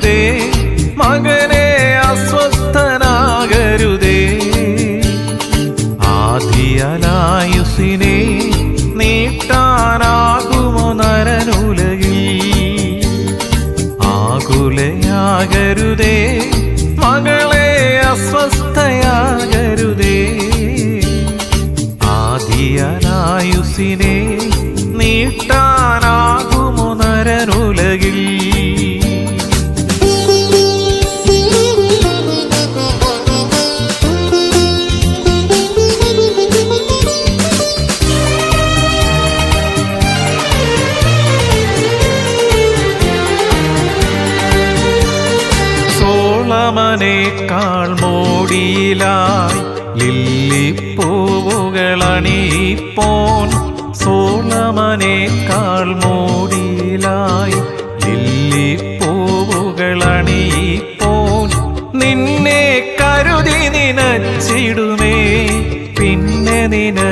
അകരുതേ മകനെ അസ്വസ്ഥനാകരുതേ. ആധിയലായുസിനെ നീട്ടാനാകുമോ നരനുലയിൽ? ആകുലയാകരുതേ മകളെ അസ്വസ്ഥയാകരുതേ. ആധിയലായുസിനെ നീട്ടാനാകുമോ നരനുലകിൽ സോളമനേക്കാൾ മോടിയിലായി ലില്ലിപ്പൂവുകളണിപ്പോൻ നിന്നെ കരുതി നിനച്ചിടുമേ. പിന്നെ നിനക്കെന്താശങ്ക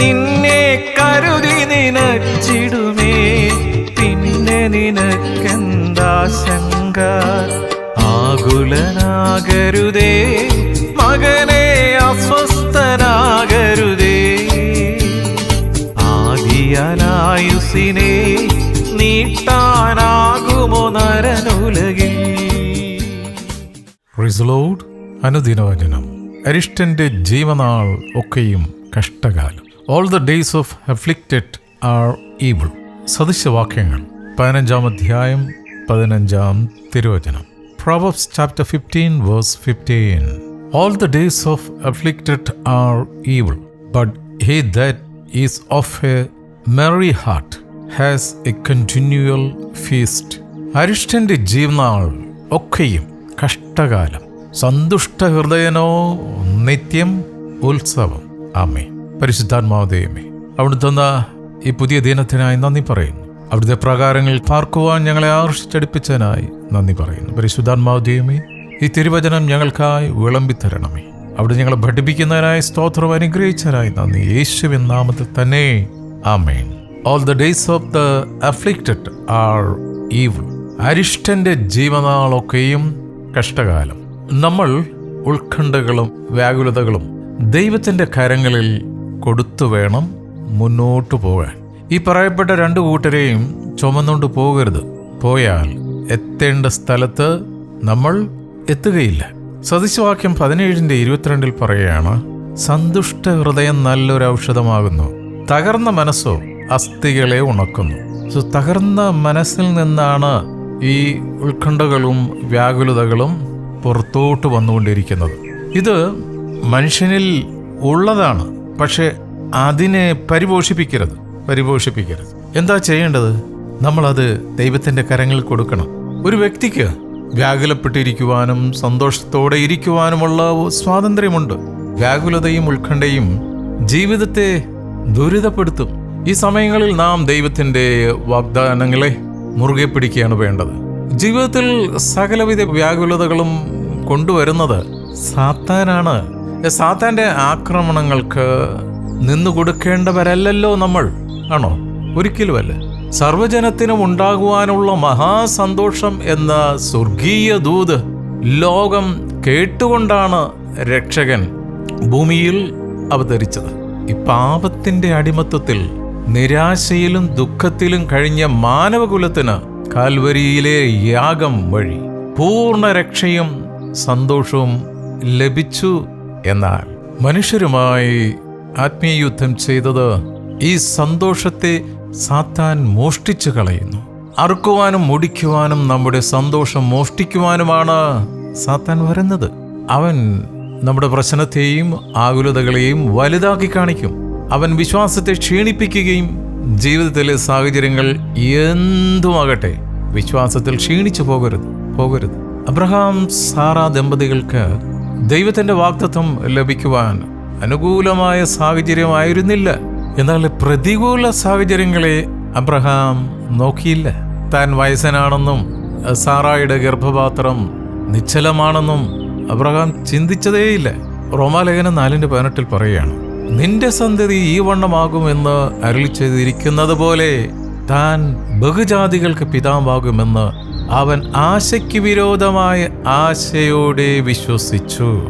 നിന്നെ കരുതി നിനച്ചിടുമേ. പിന്നെ നിനക്കെന്താശങ്ക ആകുലനാകരുതേ മകനെ റിസലോഡ് അനുദിനവചനം. അരിഷ്ടന്റെ ജീവനാൾ ഒക്കെയും കഷ്ടകാലം. All the days of afflicted are evil സദൃശവാക്യങ്ങൾ. പതിനഞ്ചാം അധ്യായം പതിനഞ്ചാം തിരുവചനം. Proverbs chapter 15 verse 15 All the days of afflicted are evil but he that is of a merry heart has a continual feast അരിഷ്ടന്റെ ജീവനാൾ ഒക്കെയും കഷ്ടകാലം. സന്തുഷ്ട ഹൃദയനോ നിത്യം ഉത്സവം. അമ്മേ പരിശുദ്ധാത്മാവതയമ്മേ അവിടെ തന്ന ഈ പുതിയ ദിനത്തിനായി നന്ദി പറയുന്നു. അവിടുത്തെ പ്രകാരങ്ങൾ പാർക്കുവാൻ ഞങ്ങളെ ആകർഷിച്ചടിപ്പിച്ചതിനായി നന്ദി പറയുന്നു. പരിശുദ്ധാത്മാവതയമ്മേ ഈ തിരുവചനം ഞങ്ങൾക്കായി വിളമ്പിത്തരണമേ അവിടെ ഞങ്ങളെ പഠിപ്പിക്കുന്നതിനായി സ്തോത്രം അനുഗ്രഹിച്ചതിനായി നന്ദി. യേശുവിൻ നാമത്തിൽ തന്നെ. ആമേൻ. All the days of the afflicted are evil അരിഷ്ടന്റെ ജീവനാളൊക്കെയും കഷ്ടകാലം. നമ്മൾ ഉത്കണ്ഠകളും വ്യാകുലതകളും ദൈവത്തിന്റെ കരങ്ങളിൽ കൊടുത്തു വേണം മുന്നോട്ടു പോകാൻ. ഈ പറയപ്പെട്ട രണ്ടു കൂട്ടരെയും ചുമന്നുകൊണ്ട് പോകരുത്. പോയാൽ എത്തേണ്ട സ്ഥലത്ത് നമ്മൾ എത്തുകയില്ല. സദൃശവാക്യം പതിനേഴിന്റെ ഇരുപത്തിരണ്ടിൽ പറയുകയാണ് സന്തുഷ്ട ഹൃദയം നല്ലൊരു ഔഷധമാകുന്നു. തകർന്ന മനസ്സോ അസ്ഥികളെ ഉണക്കുന്നു. സോ തകർന്ന മനസ്സിൽ നിന്നാണ് ഈ ഉത്കണ്ഠകളും വ്യാകുലതകളും പുറത്തോട്ട് വന്നുകൊണ്ടിരിക്കുന്നത്. ഇത് മനുഷ്യനിൽ ഉള്ളതാണ് പക്ഷെ അതിനെ പരിപോഷിപ്പിക്കരുത് പരിപോഷിപ്പിക്കരുത്. എന്താ ചെയ്യേണ്ടത്? നമ്മളത് ദൈവത്തിന്റെ കരങ്ങളിൽ കൊടുക്കണം. ഒരു വ്യക്തിക്ക് വ്യാകുലപ്പെട്ടിരിക്കുവാനും സന്തോഷത്തോടെ ഇരിക്കുവാനുമുള്ള സ്വാതന്ത്ര്യമുണ്ട്. വ്യാകുലതയും ഉത്കണ്ഠയും ജീവിതത്തെ ദുരിതപ്പെടുത്തും. ഈ സമയങ്ങളിൽ നാം ദൈവത്തിന്റെ വാഗ്ദാനങ്ങളെ മുറുകെ പിടിക്കുകയാണ് വേണ്ടത്. ജീവിതത്തിൽ സകലവിധ വ്യാകുലതകളും കൊണ്ടുവരുന്നത് സാത്താനാണ്. സാത്താന്റെ ആക്രമണങ്ങൾക്ക് നിന്നു കൊടുക്കേണ്ടവരല്ലല്ലോ നമ്മൾ ആണോ? ഒരിക്കലുമല്ല. സർവജനത്തിനും ഉണ്ടാകുവാനുള്ള മഹാസന്തോഷം എന്ന സ്വർഗീയ ദൂത് ലോകം കേട്ടുകൊണ്ടാണ് രക്ഷകൻ ഭൂമിയിൽ അവതരിച്ചത്. ഈ പാപത്തിന്റെ അടിമത്വത്തിൽ നിരാശയിലും ദുഃഖത്തിലും കഴിഞ്ഞ മാനവകുലത്തിന് കാൽവരിയിലെ യാഗം വഴി പൂർണ രക്ഷയും സന്തോഷവും ലഭിച്ചു എന്നാൽ മനുഷ്യരുമായി ആത്മീയയുദ്ധം ചെയ്തത് ഈ സന്തോഷത്തെ സാത്താൻ മോഷ്ടിച്ചു കളയുന്നു. അറുക്കുവാനും മുടിക്കുവാനും നമ്മുടെ സന്തോഷം മോഷ്ടിക്കുവാനുമാണ് സാത്താൻ വരുന്നത്. അവൻ നമ്മുടെ പ്രശ്നത്തെയും ആകുലതകളെയും വലുതാക്കി കാണിക്കും. അവൻ വിശ്വാസത്തെ ക്ഷീണിപ്പിക്കുകയും ജീവിതത്തിലെ സാഹചര്യങ്ങൾ എന്തുമാകട്ടെ വിശ്വാസത്തിൽ ക്ഷീണിച്ചു പോകരുത് പോകരുത്. അബ്രഹാം സാറ ദമ്പതികൾക്ക് ദൈവത്തിന്റെ വാക്തത്വം ലഭിക്കുവാൻ അനുകൂലമായ സാഹചര്യമായിരുന്നില്ല. എന്നാൽ പ്രതികൂല സാഹചര്യങ്ങളെ അബ്രഹാം നോക്കിയില്ല. താൻ വയസ്സനാണെന്നും സാറായുടെ ഗർഭപാത്രം നിശ്ചലമാണെന്നും അബ്രഹാം ചിന്തിച്ചതേയില്ല. റോമാലേഖനം നാലിന്റെ പതിനെട്ടിൽ പറയുകയാണ് നിന്റെ സന്തതി ഈ വണ്ണമാകുമെന്ന് അരുളി ചെയ്തിരിക്കുന്നത് പോലെ താൻ ബഹുജാതികൾക്ക് പിതാവാകുമെന്ന് അവൻ ആശയ്ക്ക് വിരോധമായ ആശയോടെ വിശ്വസിച്ചു.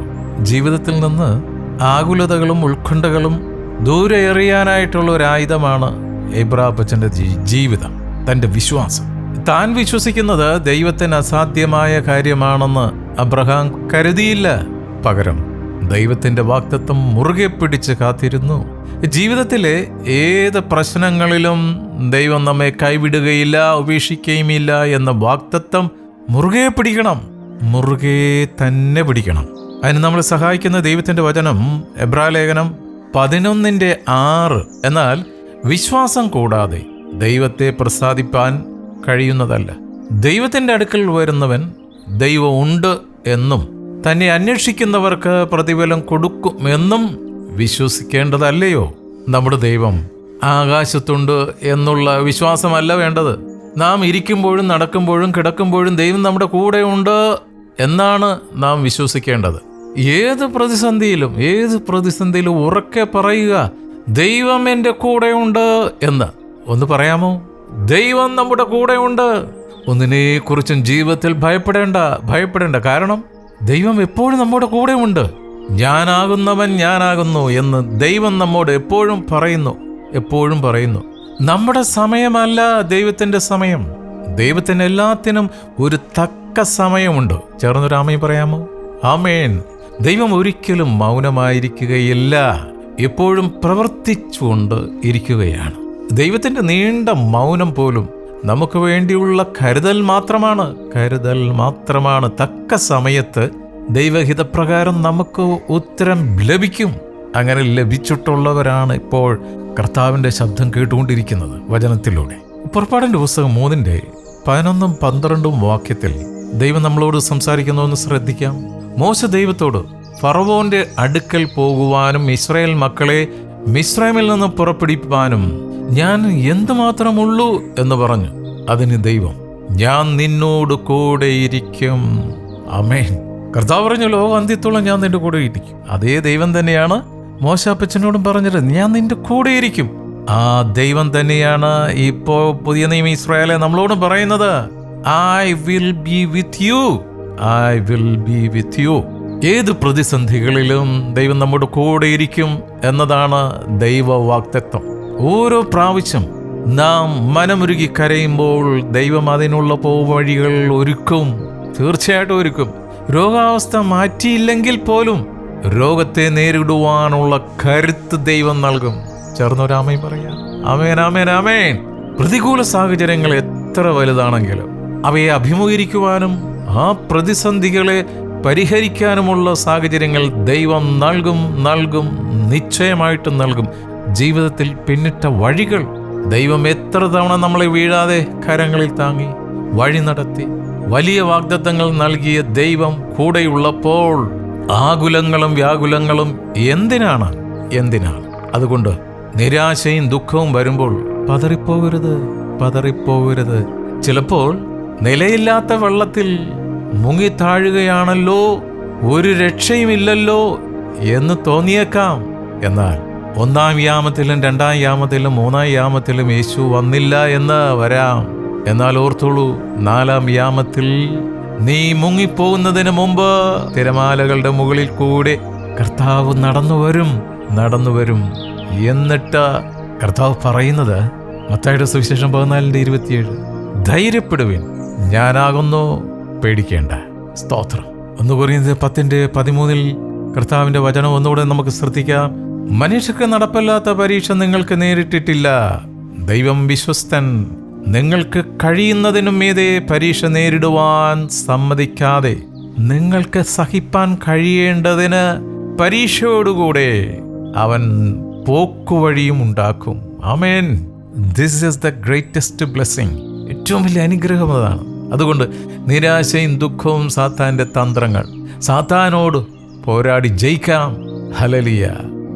ജീവിതത്തിൽ നിന്ന് ആകുലതകളും ഉത്കണ്ഠകളും ദൂരെ എറിയാനായിട്ടുള്ള ഒരു ആയുധമാണ് എബ്രാപ്പച്ചന്റെ ജീവിതം തന്റെ വിശ്വാസം. താൻ വിശ്വസിക്കുന്നത് ദൈവത്തിന് അസാധ്യമായ കാര്യമാണെന്ന് അബ്രഹാം കരുതിയില്ല പകരം. ദൈവത്തിന്റെ വാക്തത്വം മുറുകെ പിടിച്ച് കാത്തിരുന്നു. ജീവിതത്തിലെ ഏത് പ്രശ്നങ്ങളിലും ദൈവം നമ്മെ കൈവിടുകയില്ല ഉപേക്ഷിക്കുകയുമില്ല എന്ന വാക്തത്വം മുറുകെ പിടിക്കണം. മുറുകെ തന്നെ പിടിക്കണം. അതിന് നമ്മളെ സഹായിക്കുന്ന ദൈവത്തിന്റെ വചനം എബ്രാലേഖനം പതിനൊന്നിന്റെ ആറ്. എന്നാൽ വിശ്വാസം കൂടാതെ ദൈവത്തെ പ്രസാദിപ്പാൻ കഴിയുന്നതല്ല. ദൈവത്തിന്റെ അടുക്കൽ വരുന്നവൻ ദൈവം ഉണ്ട് എന്നും തന്നെ അന്വേഷിക്കുന്നവർക്ക് പ്രതിഫലം കൊടുക്കുമെന്നും വിശ്വസിക്കേണ്ടതല്ലയോ? നമ്മുടെ ദൈവം ആകാശത്തുണ്ട് എന്നുള്ള വിശ്വാസമല്ല വേണ്ടത്. നാം ഇരിക്കുമ്പോഴും നടക്കുമ്പോഴും കിടക്കുമ്പോഴും ദൈവം നമ്മുടെ കൂടെ ഉണ്ട് എന്നാണ് നാം വിശ്വസിക്കേണ്ടത്. ഏത് പ്രതിസന്ധിയിലും ഏത് പ്രതിസന്ധിയിലും ഉറക്കെ പറയുക ദൈവം എന്റെ കൂടെയുണ്ട് എന്ന്. ഒന്ന് പറയാമോ? ദൈവം നമ്മുടെ കൂടെയുണ്ട് ഒന്നിനെ കുറിച്ചും ജീവിതത്തിൽ ഭയപ്പെടേണ്ട ഭയപ്പെടേണ്ട കാരണം? ദൈവം എപ്പോഴും നമ്മുടെ കൂടെയുണ്ട് ഞാനാകുന്നവൻ ഞാനാകുന്നു എന്ന് ദൈവം നമ്മോട് എപ്പോഴും പറയുന്നു എപ്പോഴും പറയുന്നു. നമ്മുടെ സമയമല്ല ദൈവത്തിന്റെ സമയം. ദൈവത്തിന് എല്ലാത്തിനും ഒരു തക്ക സമയമുണ്ട്. ചേർന്നൊരു ആമയും പറയാമോ? ആമേൻ. ദൈവം ഒരിക്കലും മൗനമായിരിക്കുകയില്ല. എപ്പോഴും പ്രവർത്തിച്ചുകൊണ്ട് ഇരിക്കുകയാണ്. ദൈവത്തിന്റെ നീണ്ട മൗനം പോലും നമുക്ക് വേണ്ടിയുള്ള കരുതൽ മാത്രമാണ്. കരുതൽ മാത്രമാണ്. തക്ക സമയത്ത് ദൈവഹിതപ്രകാരം നമുക്ക് ഉത്തരം ലഭിക്കും. അങ്ങനെ ലഭിച്ചിട്ടുള്ളവരാണ് ഇപ്പോൾ കർത്താവിന്റെ ശബ്ദം കേട്ടുകൊണ്ടിരിക്കുന്നത് വചനത്തിലൂടെ. പുറപ്പാടിന്റെ പുസ്തകം മൂന്നിന്റെ പതിനൊന്നും പന്ത്രണ്ടും വാക്യത്തിൽ ദൈവം നമ്മളോട് സംസാരിക്കുന്നു എന്ന് ശ്രദ്ധിക്കാം. മോശ ദൈവത്തോട് ഫറവോന്റെ അടുക്കൽ പോകുവാനും ഇസ്രായേൽ മക്കളെ മിശ്രമിൽ നിന്ന് പുറപ്പെടുപ്പാനും ഞാൻ എന്തുമാത്രമുള്ളൂ എന്ന് പറഞ്ഞു. അതിന് ദൈവം ഞാൻ നിന്നോട് കൂടെയിരിക്കും. അമേൻ കർത്താവ് പറഞ്ഞു ലോകം അന്ത്യത്തോളം ഞാൻ നിന്റെ കൂടെ ഇരിക്കും. അതേ ദൈവം തന്നെയാണ് മോശാപ്പച്ചനോടും പറഞ്ഞത് ഞാൻ നിന്റെ കൂടെ ഇരിക്കും. ആ ദൈവം തന്നെയാണ് ഇപ്പോ പുതിയ നിയമ ഇസ്രായേലെ നമ്മളോട് പറയുന്നത് I will be with you I will be with you ഏത് പ്രതിസന്ധികളിലും ദൈവം നമ്മുടെ കൂടെ ഇരിക്കും എന്നതാണ് ദൈവ വാക്തത്വം ഓരോ പ്രാവശ്യം നാം മനമുരുകി കരയുമ്പോൾ ദൈവം അതിനുള്ള പോവഴികൾ ഒരുക്കും. തീർച്ചയായിട്ടും ഒരുക്കും. രോഗാവസ്ഥ മാറ്റിയില്ലെങ്കിൽ പോലും രോഗത്തെ നേരിടുവാനുള്ള കരുത്ത് ദൈവം നൽകും. ചേർന്നൊരാമയും പറയാം. ആമേൻ ആമേൻ ആമേൻ. പ്രതികൂല സാഹചര്യങ്ങൾ എത്ര വലുതാണെങ്കിലും അവയെ അഭിമുഖീകരിക്കുവാനും ആ പ്രതിസന്ധികളെ പരിഹരിക്കാനുമുള്ള സാഹചര്യങ്ങൾ ദൈവം നൽകും നൽകും നിശ്ചയമായിട്ടും നൽകും. ജീവിതത്തിൽ പിന്നിട്ട വഴികൾ ദൈവം എത്ര തവണ നമ്മളെ വീഴാതെ കരങ്ങളിൽ താങ്ങി വഴി നടത്തി വലിയ വാഗ്ദത്തങ്ങൾ നൽകിയ ദൈവം കൂടെയുള്ളപ്പോൾ ആകുലങ്ങളും വ്യാകുലങ്ങളും എന്തിനാണ്? എന്തിനാണ്? അതുകൊണ്ട് നിരാശയും ദുഃഖവും വരുമ്പോൾ പതറിപ്പോകരുത് പതറിപ്പോകരുത്. ചിലപ്പോൾ നിലയില്ലാത്ത വെള്ളത്തിൽ മുങ്ങിത്താഴുകയാണല്ലോ ഒരു രക്ഷയുമില്ലല്ലോ എന്ന് തോന്നിയേക്കാം. എന്നാൽ ഒന്നാം യാമത്തിലും രണ്ടാം യാമത്തിലും മൂന്നാം യാമത്തിലും യേശു വന്നില്ല എന്ന് വരാം. എന്നാൽ ഓർത്തോളൂ നാലാം യാമത്തിൽ നീ മുങ്ങിപ്പോകുന്നതിന് മുമ്പ് തിരമാലകളുടെ മുകളിൽ കൂടെ കർത്താവ് നടന്നു വരും നടന്നു വരും എന്നിട്ട് കർത്താവ് പറയുന്നത് മത്തായുടെ സുവിശേഷം പതിനാലിന്റെ ഇരുപത്തിയേഴ് ധൈര്യപ്പെടുവിൻ ഞാനാകുന്നു പേടിക്കേണ്ട. സ്തോത്രം. ഒന്ന് പറയുന്നത് പത്തിന്റെ പതിമൂന്നിൽ കർത്താവിന്റെ വചനം ഒന്നുകൂടെ നമുക്ക് ശ്രദ്ധിക്കാം. മനുഷ്യർക്ക് നടപ്പല്ലാത്ത പരീക്ഷ നിങ്ങൾക്ക് നേരിട്ടിട്ടില്ല. ദൈവം വിശ്വസ്തൻ. നിങ്ങൾക്ക് കഴിയുന്നതിനും മീതെ പരീക്ഷ നേരിടുവാൻ സമ്മതിക്കാതെ നിങ്ങൾക്ക് സഹിപ്പാൻ കഴിയേണ്ടതിന് പരീക്ഷയോടുകൂടെ അവൻ പോക്കുവഴിയും ഉണ്ടാക്കും. ആമേൻ. This is the greatest blessing ഏറ്റവും വലിയ അനുഗ്രഹം അതാണ്. അതുകൊണ്ട് നിരാശയും ദുഃഖവും സാത്താന്റെ തന്ത്രങ്ങൾ. സാത്താനോട് പോരാടി ജയിക്കാം. ഹലലിയ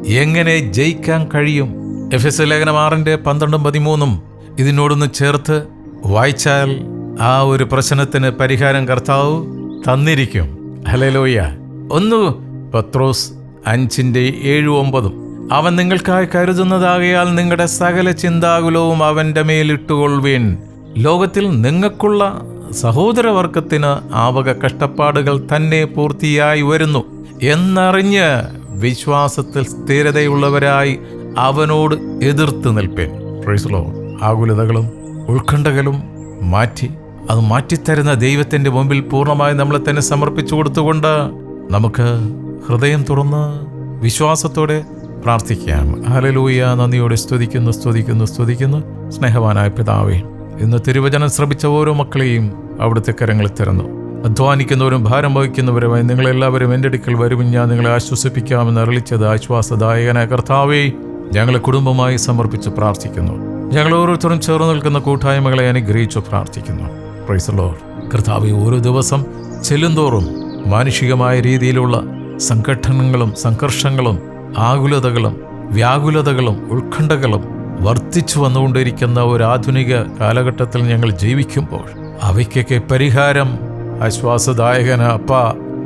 എങ്ങനെ ജയിക്കാൻ കഴിയും? എഫ് എസ് ലേഖനം ആറിന്റെ പന്ത്രണ്ടും പതിമൂന്നും ഇതിനോടൊന്ന് ചേർത്ത് വായിച്ചാൽ ആ ഒരു പ്രശ്നത്തിന് പരിഹാരം കർത്താവ് തന്നിരിക്കും. ഹലലോയ ഒന്ന് പത്രോസ് അഞ്ചിന്റെ ഏഴു ഒമ്പതും. അവൻ നിങ്ങൾക്കായി കരുതുന്നതാകയാൽ നിങ്ങളുടെ സകല ചിന്താകുലവും അവന്റെ മേലിട്ടുകൊള്ളുവീൻ. ലോകത്തിൽ നിങ്ങൾക്കുള്ള സഹോദരവർഗത്തിന് ആവക കഷ്ടപ്പാടുകൾ തന്നെ പൂർത്തിയായി വരുന്നു എന്നറിഞ്ഞ് വിശ്വാസത്തിൽ സ്ഥിരതയുള്ളവരായി അവനോട് എതിർത്ത് നിൽപ്പേൻ. പ്രൈസ്ലോ ആകുലതകളും ഉത്കണ്ഠകളും മാറ്റി അത് മാറ്റിത്തരുന്ന ദൈവത്തിന്റെ മുമ്പിൽ പൂർണമായി നമ്മളെ തന്നെ സമർപ്പിച്ചു കൊടുത്തുകൊണ്ട് നമുക്ക് ഹൃദയം തുറന്ന് വിശ്വാസത്തോടെ പ്രാർത്ഥിക്കാം. ഹലലൂയ നന്ദിയോടെ സ്തുതിക്കുന്നു സ്തുതിക്കുന്നു സ്തുതിക്കുന്നു. സ്നേഹവാനായ പിതാവേ ഇന്ന് തിരുവചനം ശ്രമിച്ച ഓരോ മക്കളെയും അവിടുത്തെ കരങ്ങളിൽ തരുന്നു. അധ്വാനിക്കുന്നവരും ഭാരം വഹിക്കുന്നവരുമായി നിങ്ങളെല്ലാവരും എന്റെ അടുക്കൽ വരുമെന്ന് ഞാൻ നിങ്ങളെ ആശ്വസിപ്പിക്കാമെന്ന് അറിയിച്ചത് ആശ്വാസദായകനായ കർത്താവേ ഞങ്ങളെ കുടുംബമായി സമർപ്പിച്ച് പ്രാർത്ഥിക്കുന്നു. ഞങ്ങൾ ഓരോരുത്തരും ചേർന്ന് നിൽക്കുന്ന കൂട്ടായ്മകളെ അനുഗ്രഹിച്ചു പ്രാർത്ഥിക്കുന്നു. പ്രൈസലോർ കർത്താവ് ഓരോ ദിവസം ചെല്ലുന്തോറും മാനുഷികമായ രീതിയിലുള്ള സംഘട്ടനങ്ങളും സംഘർഷങ്ങളും ആകുലതകളും വ്യാകുലതകളും ഉത്കണ്ഠകളും വർദ്ധിച്ചു വന്നുകൊണ്ടിരിക്കുന്ന ഒരു ആധുനിക കാലഘട്ടത്തിൽ ഞങ്ങൾ ജീവിക്കുമ്പോൾ അവയ്ക്കൊക്കെ പരിഹാരം ആശ്വാസദായകന അപ്പ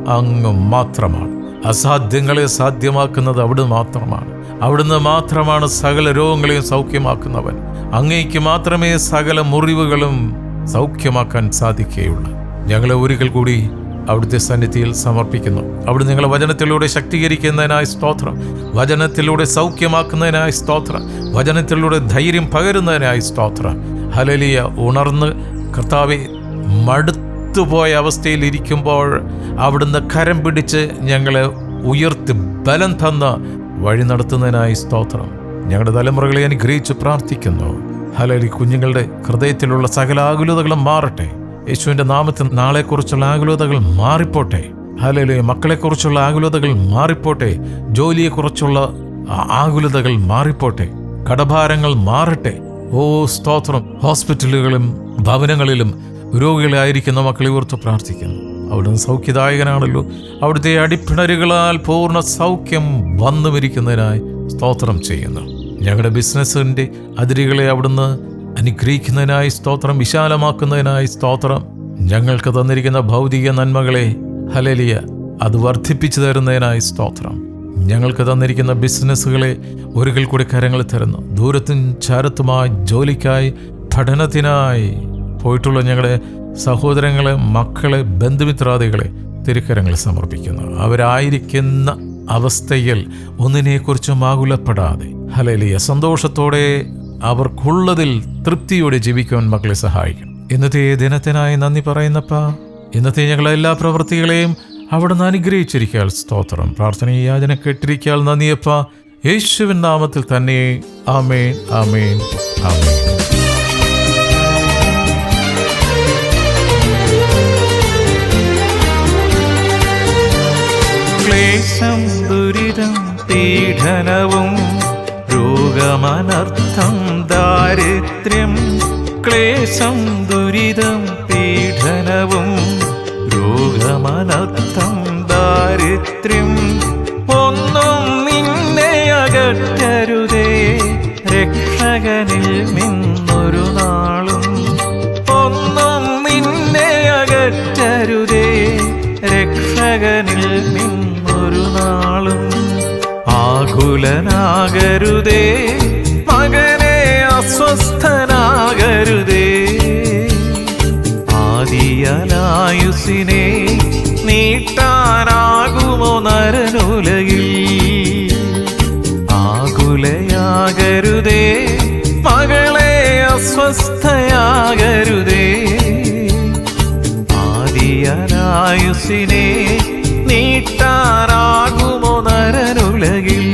അങ്ങ് മാത്രമാണ്. അസാധ്യങ്ങളെ സാധ്യമാക്കുന്നത് അവിടുന്ന് മാത്രമാണ്. അവിടുന്ന് മാത്രമാണ് സകല രോഗങ്ങളെയും സൗഖ്യമാക്കുന്നവൻ. അങ്ങേക്ക് മാത്രമേ സകല മുറിവുകളും സൗഖ്യമാക്കാൻ സാധിക്കുകയുള്ളൂ. ഞങ്ങളെ ഒരിക്കൽ കൂടി അവിടുത്തെ സന്നിധിയിൽ സമർപ്പിക്കുന്നു. അവിടെ നിങ്ങളെ വചനത്തിലൂടെ ശക്തീകരിക്കുന്നതിനായി സ്തോത്രം. വചനത്തിലൂടെ സൗഖ്യമാക്കുന്നതിനായി സ്തോത്രം. വചനത്തിലൂടെ ധൈര്യം പകരുന്നതിനായി സ്തോത്രം. ഹലലിയ ഉണർന്ന് കർത്താവെ മടുത്തുപോയ അവസ്ഥയിൽ ഇരിക്കുമ്പോൾ അവിടുന്ന് കരം പിടിച്ച് ഞങ്ങളെ ഉയർത്തി ബലം തന്ന് വഴി നടത്തുന്നതിനായി സ്തോത്രം. ഞങ്ങളുടെ തലമുറകളെ അനുഗ്രഹിച്ച് പ്രാർത്ഥിക്കുന്നു. ഹലലി കുഞ്ഞുങ്ങളുടെ ഹൃദയത്തിലുള്ള സകലാകുലതകളും മാറട്ടെ. യേശുവിന്റെ നാമത്തിൽ നാളെക്കുറിച്ചുള്ള ആകുലതകൾ മാറിപ്പോട്ടെ. ഹലലി മക്കളെക്കുറിച്ചുള്ള ആകുലതകൾ മാറിപ്പോട്ടെ. ജോലിയെക്കുറിച്ചുള്ള കുറിച്ചുള്ള ആകുലതകൾ മാറിപ്പോട്ടെ. കടഭാരങ്ങൾ മാറട്ടെ. ഓ സ്തോത്രം. ഹോസ്പിറ്റലുകളും ഭവനങ്ങളിലും രോഗികളായിരിക്കുന്ന മക്കളെ ഓർത്ത് പ്രാർത്ഥിക്കുന്നു. അവിടുന്ന് സൗഖ്യദായകനാണല്ലോ. അവിടുത്തെ അടിപ്പിണരുകളാൽ പൂർണ സൗഖ്യം വന്നു വരിക്കുന്നതിനായി സ്തോത്രം ചെയ്യുന്നു. ഞങ്ങളുടെ ബിസിനസ്സിന്റെ അതിരുകളെ അവിടുന്ന് അനുഗ്രഹിക്കുന്നതിനായി സ്തോത്രം വിശാലമാക്കുന്നതിനായി സ്തോത്രം. ഞങ്ങൾക്ക് തന്നിരിക്കുന്ന ഭൗതിക നന്മകളെ ഹലലിയ അത് വർദ്ധിപ്പിച്ചു തരുന്നതിനായി സ്തോത്രം. ഞങ്ങൾക്ക് തന്നിരിക്കുന്ന ബിസിനസ്സുകളെ ഒരിക്കൽ കൂടി കരങ്ങൾ തരുന്നു. ദൂരത്തും ചാരത്തുമായി ജോലിക്കായി പഠനത്തിനായി പോയിട്ടുള്ള ഞങ്ങളുടെ സഹോദരങ്ങളെ മക്കളെ ബന്ധുമിത്രാദികളെ തിരുക്കരങ്ങൾ സമർപ്പിക്കുന്നു. അവരായിരിക്കുന്ന അവസ്ഥയിൽ ഒന്നിനെക്കുറിച്ചും ആകുലപ്പെടാതെ ഹലലിയ സന്തോഷത്തോടെ അവർക്കുള്ളതിൽ തൃപ്തിയോടെ ജീവിക്കുവാൻ മക്കളെ സഹായിക്കണം ഇന്നത്തെ ദിനത്തിനായി നന്ദി പറയുന്നപ്പ ഇന്നത്തെ ഞങ്ങളെ എല്ലാ പ്രവൃത്തികളെയും അവിടുന്ന് അനുഗ്രഹിച്ചിരിക്കാൽ സ്തോത്രം. പ്രാർത്ഥന യാചന കേട്ടിരിക്കാൽ നന്ദിയപ്പ. യേശുവിൻ നാമത്തിൽ തന്നെ. ആമേൻ ആമേൻ ആമേൻ. ക്ലേശം ദുരിതം പീഡനവും രോഗമനർത്ഥം ദാരിദ്ര്യം ക്ലേശം ദുരിതം പീഡനവും രോഗമനർത്ഥം ദാരിദ്ര്യം. ഒന്നും നിന്നെ അകറ്റരുതേ രക്ഷകനിൽ നിന്നൊരു നാളും. ഒന്നും നിന്നെ അകറ്റരുതേ രക്ഷകനിൽ നിന്നൊരു നാളും. ആകുലനാകരുതേ ആദിയലായുസിനെ നീട്ടാനാകുമോ നരനുലയിൽ? ആകുലയാകരുതേ മകളെ അസ്വസ്ഥയാകരുതേ. ആദിയനായുസിനെ നീട്ടാനാകുമോ നരനുലകിൽ